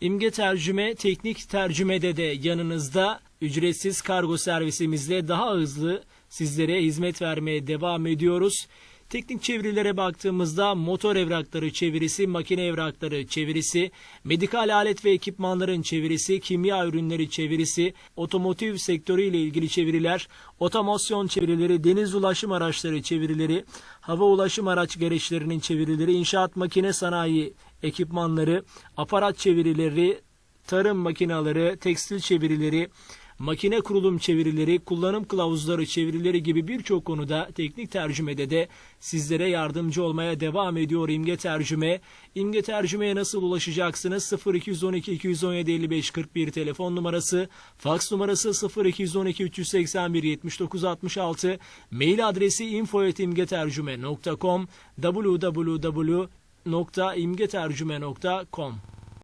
İmge Tercüme teknik tercümede de yanınızda ücretsiz kargo servisimizle daha hızlı sizlere hizmet vermeye devam ediyoruz. Teknik çevirilere baktığımızda motor evrakları çevirisi, makine evrakları çevirisi, medikal alet ve ekipmanların çevirisi, kimya ürünleri çevirisi, otomotiv sektörü ile ilgili çeviriler, otomasyon çevirileri, deniz ulaşım araçları çevirileri, hava ulaşım araç gereçlerinin çevirileri, inşaat makine sanayi ekipmanları, aparat çevirileri, tarım makineleri, tekstil çevirileri, makine kurulum çevirileri, kullanım kılavuzları çevirileri gibi birçok konuda teknik tercümede de sizlere yardımcı olmaya devam ediyor İmge Tercüme. İmge Tercüme'ye nasıl ulaşacaksınız? 0212 217 55 41 telefon numarası, faks numarası 0212 381 79 66, mail adresi info.imgetercüme.com, www.imgetercüme.com